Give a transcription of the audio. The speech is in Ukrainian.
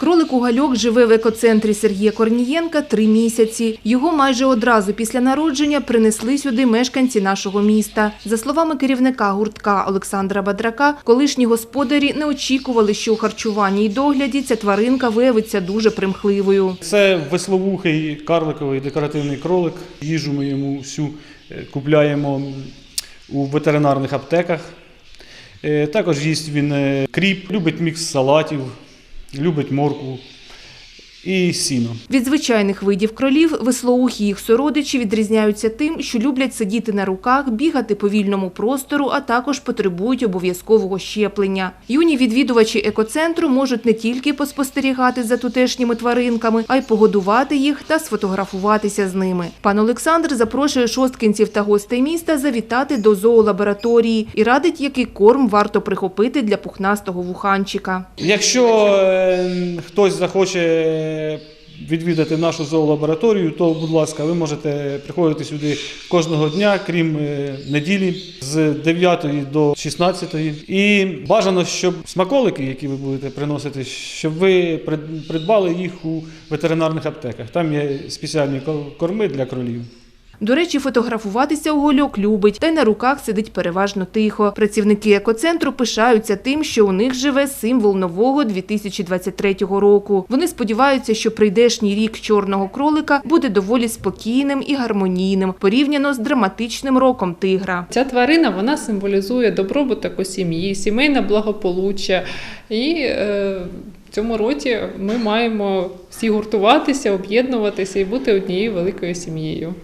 Кролик Угальок живе в екоцентрі Сергія Корнієнка три місяці. Його майже одразу після народження принесли сюди мешканці нашого міста. За словами керівника гуртка Олександра Бадрака, колишні господарі не очікували, що у харчуванні й догляді ця тваринка виявиться дуже примхливою. Це весловухий карликовий декоративний кролик. Їжу ми йому всю е, купляємо у ветеринарних аптеках. Е, Також їсть він е, кріп, любить мікс салатів, любить моркву і сіно. Від звичайних видів кролів веслоухі їх сородичі відрізняються тим, що люблять сидіти на руках, бігати по вільному простору, а також потребують обов'язкового щеплення. Юні відвідувачі екоцентру можуть не тільки поспостерігати за тутешніми тваринками, а й погодувати їх та сфотографуватися з ними. Пан Олександр запрошує шосткинців та гостей міста завітати до зоолабораторії і радить, який корм варто прихопити для пухнастого вуханчика. Якщо е, хтось захоче відвідати нашу зоолабораторію, то, будь ласка, ви можете приходити сюди кожного дня, крім е, неділі, з 9 до 16. І бажано, щоб смаколики, які ви будете приносити, щоб ви придбали їх у ветеринарних аптеках. Там є спеціальні корми для кролів. До речі, фотографуватися Угольок любить, та й на руках сидить переважно тихо. Працівники екоцентру пишаються тим, що у них живе символ нового 2023 року. Вони сподіваються, що прийдешній рік чорного кролика буде доволі спокійним і гармонійним, порівняно з драматичним роком тигра. Ця тварина вона символізує добробут у сім'ї, сімейне благополуччя. І е, в цьому році ми маємо всі гуртуватися, об'єднуватися і бути однією великою сім'єю.